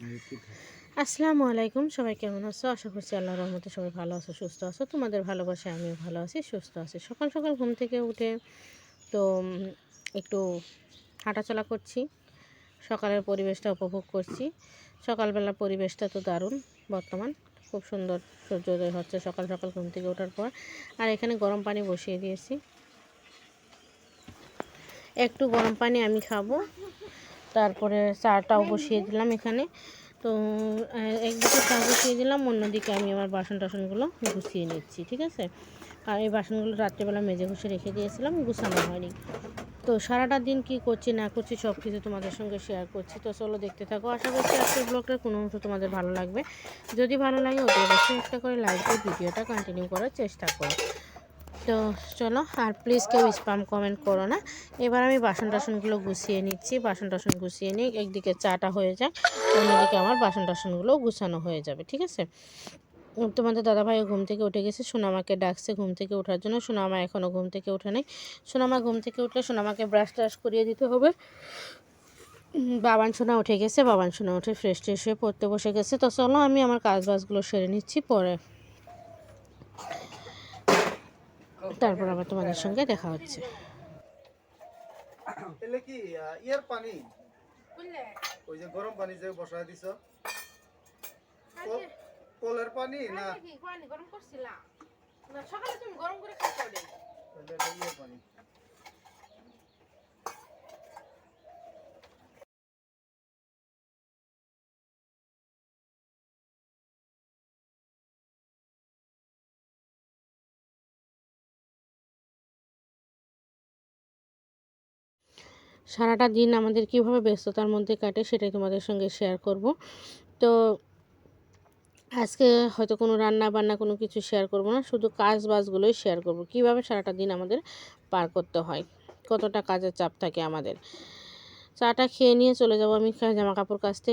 আসসালামু আলাইকুম, সবাই কেমন আছো? আশা করছি আল্লাহ রহমতে সবাই ভালো আছো, সুস্থ আছো। তোমাদের ভালোবাসায় আমিও ভালো আছি, সুস্থ আছি। সকাল সকাল ঘুম থেকে উঠে তো একটু হাঁটাচলা করছি। সকালের পরিবেশটা উপভোগ করছি। সকালবেলার পরিবেশটা তো দারুণ বর্তমান, খুব সুন্দর সূর্যোদয় হচ্ছে সকাল সকাল ঘুম থেকে ওঠার পর। আর এখানে গরম পানি বসিয়ে দিয়েছি। একটু গরম পানি আমি খাব। তারপরে চাটাও বসিয়ে দিলাম এখানে। তো একদিকে চা বসিয়ে দিলাম, অন্যদিকে আমি আমার বাসন টাসনগুলো গুছিয়ে নিচ্ছি, ঠিক আছে? আর এই বাসনগুলো রাত্রেবেলা মেজে ঘষে রেখে দিয়েছিলাম, গুছানো হয়নি। তো সারাটা দিন কি করছি, না করছি সব কিছু তোমাদের সঙ্গে শেয়ার করছি। তো চলো দেখতে থাকো, আশা করছি আজকের ব্লগটার কোনো অংশ তোমাদের ভালো লাগবে। যদি ভালো লাগে ওদের অবশ্যই একটা করে লাইক দিয়ে ভিডিওটা কন্টিনিউ করার চেষ্টা করো। তো চলো, আর প্লিজ কেউ স্পাম কমেন্ট করো না। এবার আমি বাসন টাসনগুলো গুছিয়ে নিচ্ছি বাসন টাসন গুছিয়ে নিই একদিকে চাটা হয়ে যায় অন্যদিকে আমার বাসন টাসনগুলো গুছানো হয়ে যাবে, ঠিক আছে? তোমাদের দাদাভাইও ঘুম থেকে উঠে গেছে, সোনামাকে ডাকছে ঘুম থেকে ওঠার জন্য। সোনামা এখনও ঘুম থেকে ওঠে নেই। সোনামা ঘুম থেকে উঠলে সোনামাকে ব্রাশ ট্রাশ করিয়ে দিতে হবে। বাবান সোনা উঠে গেছে, বাবান সোনা উঠে ফ্রেশ ট্রেশ হয়ে পড়তে বসে গেছে। তো চলো, আমি আমার কাজ বাজগুলো সেরে নিচ্ছি, পরে তারপর আবার তোমাদের সঙ্গে দেখা হচ্ছে। এলে কি ইয়ার পানি? ওই যে গরম পানি যে বসায় দিছ। কল- কলের পানি না? তাহলে এটা ইয়ের পানি। সারাটা দিন আমাদের কীভাবে ব্যস্ততার মধ্যে কাটে সেটাই তোমাদের সঙ্গে শেয়ার করব। তো আজকে হয়তো কোনো রান্না বান্না কোনো কিছু শেয়ার করব না, শুধু কাজ বাজগুলোই শেয়ার করব। কীভাবে সারাটা দিন আমাদের পার করতে হয়? কতটা কাজের চাপ থাকে আমাদের? চাটা খেয়ে নিয়ে চলে যাব আমি জামা কাপড় কাচতে।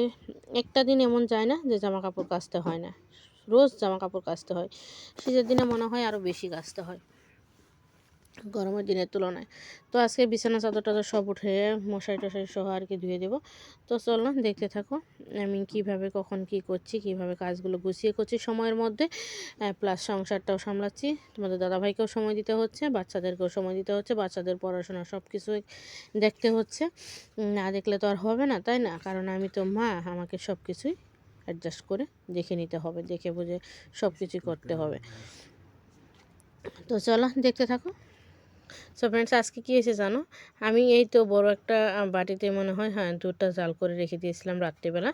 একটা দিন এমন যায় না যে জামা কাপড় কাচতে হয় না। রোজ জামা কাপড় কাচতে হয়। শীতের দিনে মনে হয় আরও বেশি কাচতে হয়। গরমের দিনের তুলনায়। তো আজকে বিছানা চাদর টাদর সব উঠে মশারি টশারি সহ আর কি ধুয়ে দেবো। তো চলো দেখতে থাকো আমি কীভাবে, কখন, কি করছি, কীভাবে কাজগুলো গুছিয়ে করছি সময়ের মধ্যে। প্লাস সংসারটাও সামলাচ্ছি। তোমাদের দাদাভাইকেও সময় দিতে হচ্ছে, বাচ্চাদেরকেও সময় দিতে হচ্ছে, বাচ্চাদের পড়াশোনা সব কিছুই দেখতে হচ্ছে। না দেখলে তো আর হবে না, তাই না? কারণ আমি তো মা, আমাকে সব কিছুই অ্যাডজাস্ট করে দেখে নিতে হবে, দেখে বুঝে সব কিছুই করতে হবে। তো চলো দেখতে থাকো। সো ফ্রেন্ডস আজকে কী হয়েছে জানো? আমি এই তো বড় একটা বাটিতে মনে হয় হ্যাঁ দুধটা জাল করে রেখে দিয়েছিলাম রাত্রিবেলা।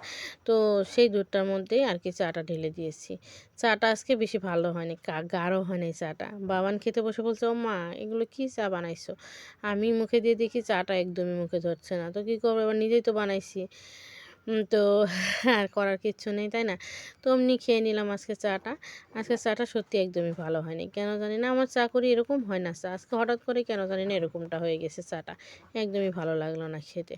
তো সেই দুধটার মধ্যেই আর কি চাটা ঢেলে দিয়েছি। চাটা আজকে বেশি ভালো হয়নি গাঢ় হয়নি চাটা। বাবান খেতে বসে বলছে ও মা এগুলো কী চা বানাইছো? আমি মুখে দিয়ে দেখি, চাটা একদমই মুখে ধরছে না। তো কী করব? এবার নিজেই তো বানাইছি। তো আর করার কিচ্ছু নেই, তাই না? তো অমনি খেয়ে নিলাম আজকে চাটা। আজকে চাটা সত্যি একদমই ভালো হয়নি। কেন জানি না, আমার চা করি এরকম হয় না চা। আজকে হঠাৎ করে কেন জানি না এরকমটা হয়ে গেছে চাটা। একদমই ভালো লাগল না খেতে।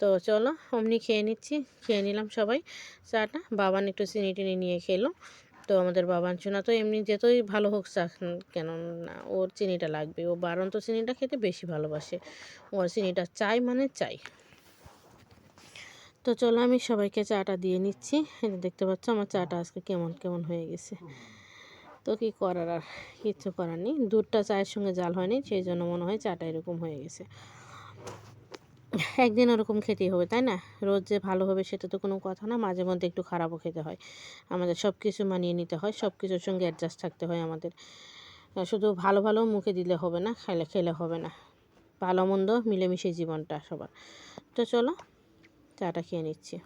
তো চলো, অমনি খেয়ে নিচ্ছি। খেয়ে নিলাম সবাই চাটা। বাবান একটু চিনি টিনি নিয়ে খেলো। তো আমাদের বাবান চুনা তো এমনি যেতই ভালো হোক চা কেন না, ওর চিনিটা লাগবে। ও বারণ তো চিনিটা খেতে বেশি ভালোবাসে। ওর চিনিটা চাই মানে চাই। তো চলো আমি সবাইকে চাটা দিয়ে নিচ্ছি। দেখতে পাচ্ছ আমার চাটা আজকে কেমন কেমন হয়ে গেছে। তো কি করার আর কিচ্ছু করার নেই। দুধটা চায়ের সঙ্গে জাল হয়নি, সেই জন্য মনে হয় চাটা এরকম হয়ে গেছে। একদিন ওরকম খেতেই হবে, তাই না? রোজ যে ভালো হবে সেটা তো কোনো কথা না, মাঝে মধ্যে একটু খারাপও খেতে হয়। আমাদের সব কিছু মানিয়ে নিতে হয় সব কিছুর সঙ্গে অ্যাডজাস্ট থাকতে হয় আমাদের। শুধু ভালো ভালো মুখে দিলে হবে না খেলে খেলে হবে না। ভালো, মন্দ মিলেমিশে জীবনটা সবার। তো চলো চাটা খেয়ে নিচ্ছি।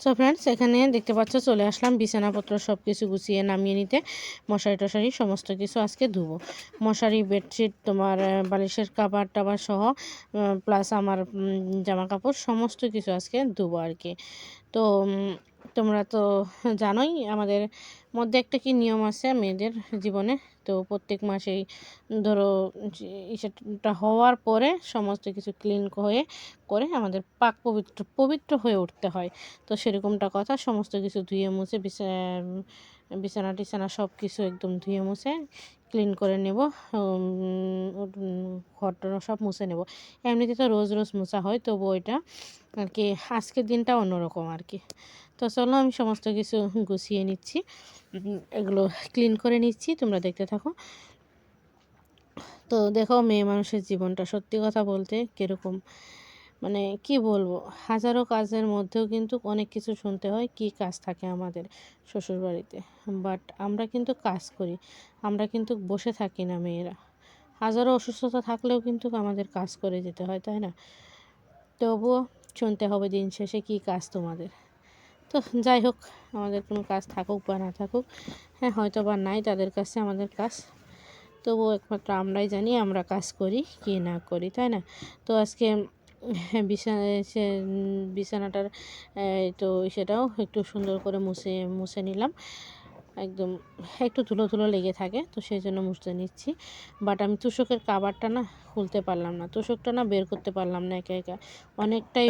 সো ফ্রেন্ডস এখানে দেখতে পাচ্ছ, চলে আসলাম, বিছানাপত্র সব কিছু গুছিয়ে নামিয়ে নিতে। মশারি টশারি সমস্ত কিছু আজকে ধুবো। মশারি, বেডশিট, তোমার বালিশের কাবার টাবার সহ প্লাস আমার জামা কাপড় সমস্ত কিছু আজকে ধুবো আর কি। তো তোমরা তো জানোই, আমাদের মধ্যে একটা কি নিয়ম আছে মেয়েদের জীবনে? তো প্রত্যেক মাসেই ধরো সেটা হওয়ার পরে সমস্ত কিছু ক্লিন হয়ে করে আমাদের পাক পবিত্র পবিত্র হয়ে উঠতে হয়। তো সেরকমটা কথা, সমস্ত কিছু ধুয়ে মুছে, বিছা, বিছানা টিছানা সব কিছু একদম ধুয়ে মুছে ক্লিন করে নেব। ঘরটা সব মুছে নেব। এমনিতে তো রোজ রোজ মোছা হয় তবু ওইটা আর কি আজকের দিনটা অন্যরকম আর কি। তো চলো আমি সমস্ত কিছু গুছিয়ে নিচ্ছি। এগুলো ক্লিন করে নিচ্ছি, তোমরা দেখতে থাকো। তো দেখো, মেয়ে মানুষের জীবনটা সত্যি কথা বলতে কীরকম মানে কি বলব, হাজারো কাজের মধ্যেও কিন্তু অনেক কিছু শুনতে হয়, কি কাজ থাকে আমাদের শ্বশুরবাড়িতে। বাট আমরা কিন্তু কাজ করি, আমরা কিন্তু বসে থাকি না মেয়েরা। হাজারো অসুস্থতা থাকলেও কিন্তু আমাদের কাজ করে যেতে হয়, তাই না? তবুও শুনতে হবে দিন শেষে কি কাজ তোমাদের। তো যাই হোক, আমাদের কোনো কাজ থাকুক বা না থাকুক হ্যাঁ হয়তো বা নাই তাদের কাছে আমাদের কাজ। তবুও একমাত্র আমরাই জানি আমরা কাজ করি কি না করি, তাই না? তো আজকে বিছানা বিছানাটার তো সেটাও একটু সুন্দর করে মুছে মুছে নিলাম। একদম একটু ধুলো ধুলো লেগে থাকে, তো সেই জন্য মুছতে নিচ্ছি। বাট আমি তুষকের কাবারটা না খুলতে পারলাম না, তুষকটা না বের করতে পারলাম না একা একা। অনেকটাই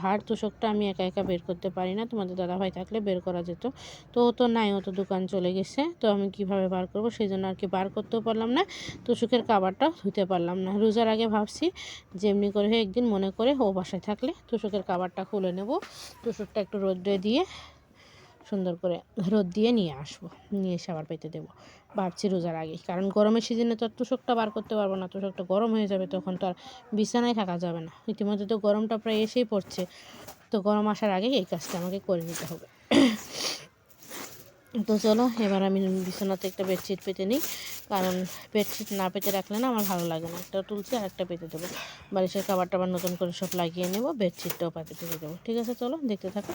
ভার তুষকটা আমি একা একা বের করতে পারি না, তোমাদের দাদাভাই থাকলে বের করা যেত। তো ও তো নাই, ও তো দোকান চলে গেছে, তো আমি কীভাবে বার করব? সেই জন্য আর কি বার করতেও পারলাম না, তুষকের কাবারটা ধুতে পারলাম না। রোজার আগে ভাবছি যেমনি করে একদিন মনে করে ও বাসায় থাকলে তুষকের কাবারটা খুলে নেব। তুষকটা একটু রোদ্রে দিয়ে সুন্দর করে রোদ দিয়ে নিয়ে আসব, নিয়ে এসে আবার পেতে দেবো। ভাবছি রোজার আগে, কারণ গরমের সিজনে তো আর তুষকটা বার করতে পারব না, তুষকটা গরম হয়ে যাবে তখন তো আর বিছানায় থাকা যাবে না। ইতিমধ্যে তো গরমটা প্রায় এসেই পড়ছে, তো গরম আসার আগেই এই কাজটা আমাকে করে নিতে হবে। তো চলো, এবার আমি বিছানাতে একটা বেডশিট পেতে নিই, কারণ বেডশিট না পেতে রাখলে না আমার ভালো লাগে না। একটা তুলছি আর একটা পেতে দেবো। বালিশের খাবার টাবার নতুন করে সব লাগিয়ে নেব বেডশিটটাও পাতে পেতে দেবো। ঠিক আছে, চলো, দেখতে থাকো।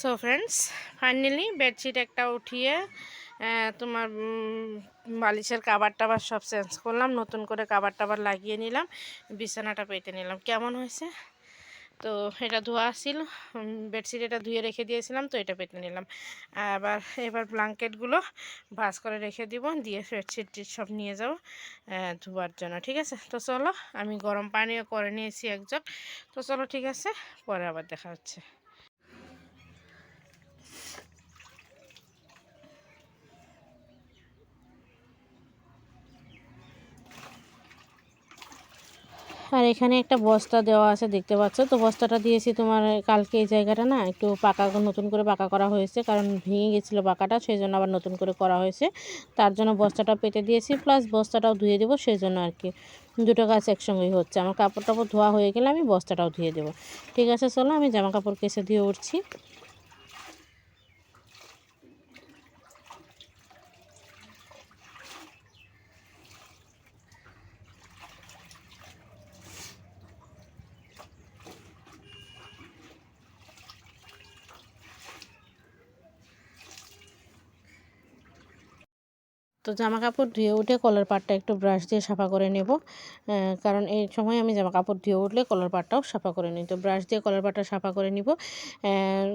সো ফ্রেন্ডস ফাইনালি বেডশিট একটা উঠিয়ে তোমার বালিশের কাবার টাবার সব চেঞ্জ করলাম, নতুন করে কাবার টাবার লাগিয়ে নিলাম, বিছানাটা পেতে নিলাম। কেমন হয়েছে? তো এটা ধোয়া ছিল বেডশিট এটা ধুয়ে রেখে দিয়েছিলাম, তো এটা পেতে নিলাম। আবার এবার ব্ল্যাঙ্কেটগুলো ভাজ করে রেখে দিব, দিয়ে বেডশিট সব নিয়ে যাব ধোয়ার জন্য, ঠিক আছে? তো চলো, আমি গরম পানিও করে নিয়েছি একজন তো চলো, ঠিক আছে, পরে আবার দেখা হচ্ছে। আর এখানে একটা বস্তা দেওয়া আছে, দেখতে পাচ্ছ? তো বস্তাটা দিয়েছি তোমার কালকে এই জায়গাটা না, একটু পাকা নতুন করে পাকা করা হয়েছে, কারণ ভেঙে গেছিল পাকাটা সেই জন্য আবার নতুন করে করা হয়েছে। তার জন্য বস্তাটা পেতে দিয়েছি প্লাস বস্তাটাও ধুয়ে দেবো সেই জন্য আর কি দুটো কাজ একসঙ্গেই হচ্ছে। আমার কাপড় টাপড় ধোয়া হয়ে গেলে আমি বস্তাটাও ধুয়ে দেবো। ঠিক আছে, চলো আমি জামা কাপড় কেসে দিয়ে উঠছি। তো জামা কাপড় ধুয়ে উঠে কলার পাটটা একটু ব্রাশ দিয়ে সাফা করে নেব। কারণ এই সময় আমি জামা কাপড় ধুয়ে উঠলে কলার পাটটাও সাফা করে নিই। তো ব্রাশ দিয়ে কলার পাটটা সাফা করে নিব।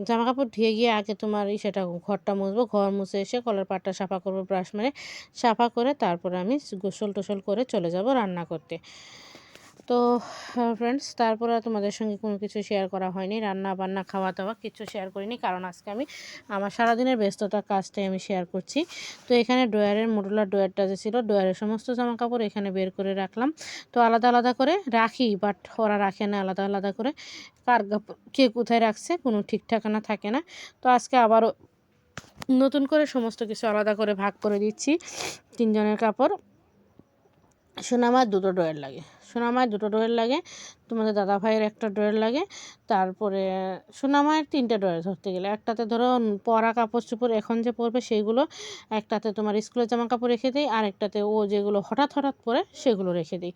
জামা কাপড় ধুয়ে গিয়ে আগে তোমার এই সেটা ঘরটা মুছবো। ঘর মুছে এসে কলার পাটটা সাফা করব ব্রাশ মেরে। সাফা করে তারপরে আমি গোসল টোসল করে চলে যাব রান্না করতে। তো ফ্রেন্ডস তারপরে তোমাদের সঙ্গে কোনো কিছু শেয়ার করা হয়নি। রান্না বান্না, খাওয়া দাওয়া কিছু শেয়ার করিনি, কারণ আজকে আমি, আমার সারাদিনের ব্যস্ততার কাজটাই আমি শেয়ার করছি। তো এখানে ড্রয়ারের, মোডুলার ড্রয়ারটা যে ছিল, ড্রয়ারের সমস্ত জামা কাপড় এখানে বের করে রাখলাম। তো আলাদা আলাদা করে রাখি বাট ওরা রাখে না আলাদা আলাদা করে। কার কে কোথায় রাখছে কোনো ঠিক ঠিকানা থাকে না। তো আজকে আবারও নতুন করে সমস্ত কিছু আলাদা করে ভাগ করে দিচ্ছি, তিনজনের কাপড়। সোনামার দুটো ড্রয়ার লাগে। সোনামার দুটো ড্রয়ার লাগে তোমাদের দাদা ভাইয়ের একটা ড্রয়ার লাগে তারপরে সোনামায়ের তিনটে ড্রয়ার ধরতে গেলে। একটাতে ধরো পরা কাপড় চোপড় এখন যে পরবে সেইগুলো একটাতে তোমার স্কুলের জামা কাপড় রেখে দিই, আর একটাতে ও যেগুলো হঠাৎ হঠাৎ পরে সেগুলো রেখে দিই।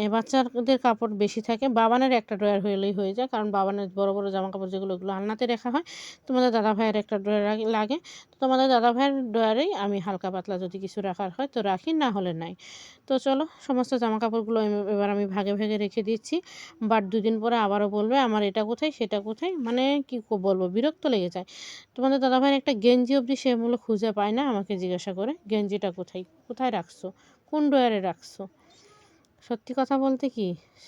এ, বাচ্চাদের কাপড় বেশি থাকে। বাবানের একটা ড্রয়ার হলেই হয়ে যায়, কারণ বাবানের বড় বড় জামা কাপড় যেগুলো ওগুলো আলনাতে রাখা হয়, তোমাদের দাদা ভাইয়ের একটা ড্রয়ার লাগে। তো তোমাদের দাদা ভাইয়ের ড্রয়ারেই আমি হালকা পাতলা যদি কিছু রাখার হয় তো রাখি, না হলে নাই। তো চলো, সমস্ত জামা কাপড়গুলো এবার আমি ভাগে ভাগে রেখে দিচ্ছি। বাট দুদিন পরে আবারও বলবে, আমার এটা কোথায়, সেটা কোথায় মানে কি বলব, বিরক্ত লেগে যায়। তোমাদের দাদাভাইয়ের একটা গেঞ্জি অবধি সে মূল্য খুঁজে পায় না আমাকে জিজ্ঞাসা করে, গেঞ্জিটা কোথায়? কোথায় রাখছো? কোন ড্রয়ারে রাখছো? সত্যি কথা বলতে কি,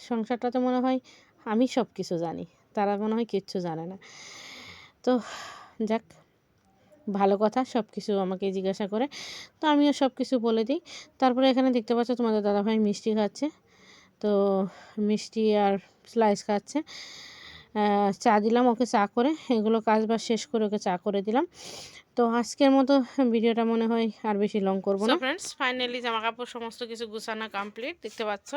সংসারটাতে মনে হয় আমি সব কিছু জানি, তারা মনে হয় কিচ্ছু জানে না। তো যাক, ভালো কথা সব কিছু আমাকে জিজ্ঞাসা করে। তো আমিও সব কিছু বলে দিই। তারপরে এখানে দেখতে পাচ্ছ তোমাদের দাদাভাই মিষ্টি খাচ্ছে। তো মিষ্টি আর স্লাইস খাচ্ছে। চা দিলাম ওকে চা করে। এগুলো কাজ বাজ শেষ করে ওকে চা করে দিলাম। তো আজকের মতো ভিডিওটা মনে হয় আর বেশি লং করব না। ফ্রেন্ডস ফাইনালি জামা কাপড় সমস্ত কিছু গুছানো কমপ্লিট দেখতে পাচ্ছ?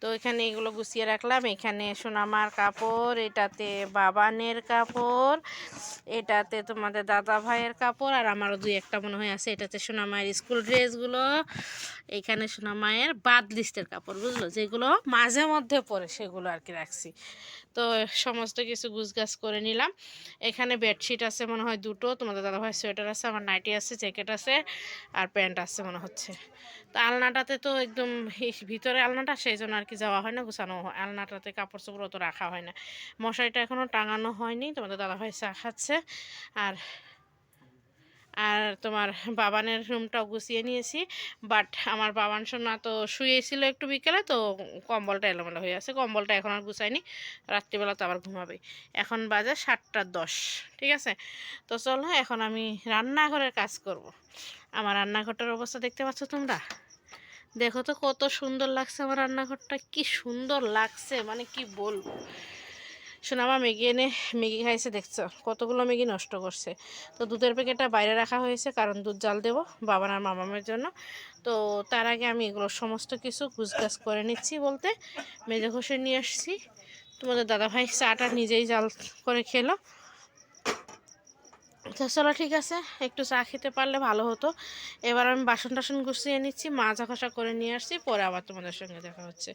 তো এখানে এগুলো গুছিয়ে রাখলাম। এখানে সোনামার কাপড় এটাতে বাবানের কাপড় এটাতে তোমাদের দাদা ভাইয়ের কাপড় আর আমারও দুই একটা মনে হয় আছে। এটাতে সোনামায়ের স্কুল ড্রেসগুলো এখানে সোনামায়ের বাদ লিস্টের কাপড় বুঝলো? যেগুলো মাঝে মধ্যে পরে সেগুলো আর কি রাখছি। তো সমস্ত কিছু গুছগাছ করে নিলাম। এখানে বেডশিট আছে মনে হয় দুটো, তোমাদের দাদাভাই সোয়েটার আছে, আমার নাইটি আছে, জ্যাকেট আছে আর প্যান্ট আছে মনে হচ্ছে। তো আলনাটাতে তো একদম ভিতরে আলনাটা সেই জন্য আর কি যাওয়া হয় না, গুছানো হয়। আলনাটাতে কাপড় চোপড় অত রাখা হয় না। মশারিটা এখনও টাঙানো হয়নি, তোমাদের দাদাভাই চা খাচ্ছে। আর আর তোমার বাবানের রুমটাও গুছিয়ে নিয়েছি। বাট আমার বাবান সোনা তো শুয়েছিল একটু বিকেলে, তো কম্বলটা এলোমেলো হয়ে আছে। কম্বলটা এখন আর গুছাইনি রাত্রিবেলা তো আবার ঘুমাবে এখন বাজে সাতটা দশ, ঠিক আছে? তো চলো, এখন আমি রান্নাঘরের কাজ করব। আমার রান্নাঘরটার অবস্থা দেখতে পাচ্ছ তোমরা? দেখো তো কত সুন্দর লাগছে আমার রান্নাঘরটা। কি সুন্দর লাগছে মানে কি বলব? সোনামা মেগি এনে ম্যাগি খাইছে, দেখছ? কতগুলো ম্যাগি নষ্ট করছে। তো দুধের প্যাকেটটা বাইরে রাখা হয়েছে, কারণ দুধ জাল দেবো বাবার আর মামামের জন্য। তো তার আগে আমি এগুলো সমস্ত কিছু গুছগাছ করে নিচ্ছি বলতে। মেজে ঘষে নিয়ে আসছি। তোমাদের দাদাভাই চাটা নিজেই জাল করে খেলো। তো চলো, ঠিক আছে, একটু চা খেতে পারলে ভালো হতো। এবার আমি বাসন টাসন গুছিয়ে নিচ্ছি মাজা ঘষা করে নিয়ে আসছি, পরে আবার তোমাদের সঙ্গে দেখা হচ্ছে।